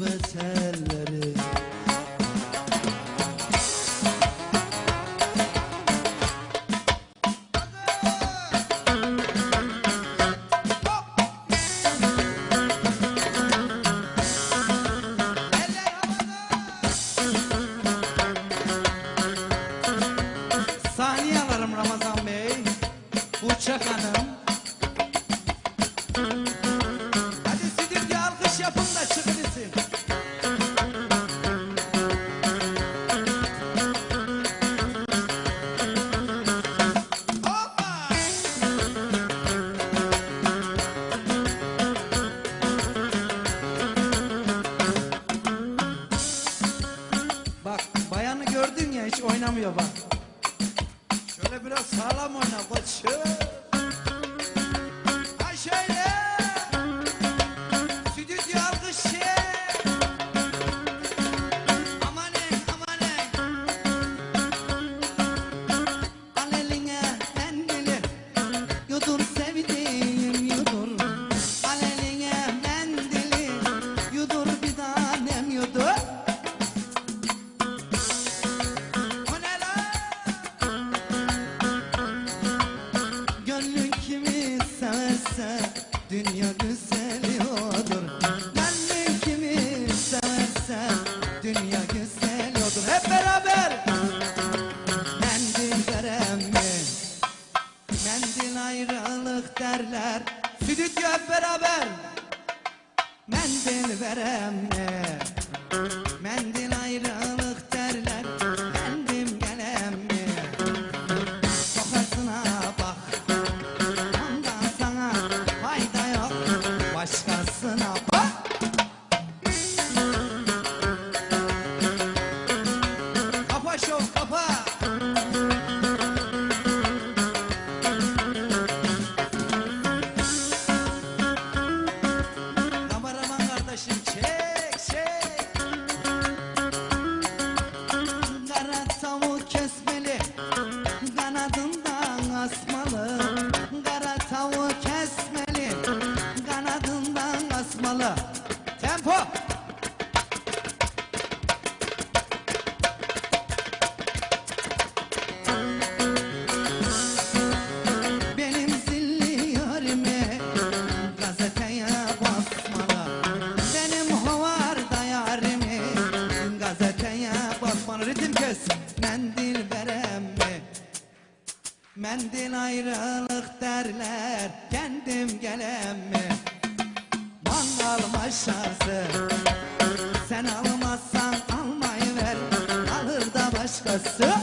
بسها Bak bayanı gördün ya hiç oynamıyor bak. Şöyle biraz sağlam oyna koç. Ha şöyle. Şey güzeliyordur Ben kimi seversen dünya güzeliyordur. Hep beraber. Mendil veremez. Mendil ayrılık derler. Stüdyo hep beraber. Mendil veremez. Mendil Davul kesmeli Kanadından asmalı. Kara kesmeli Kanadından asmalı. aşağısı Sen almazsan almayı ver Alır da başkası.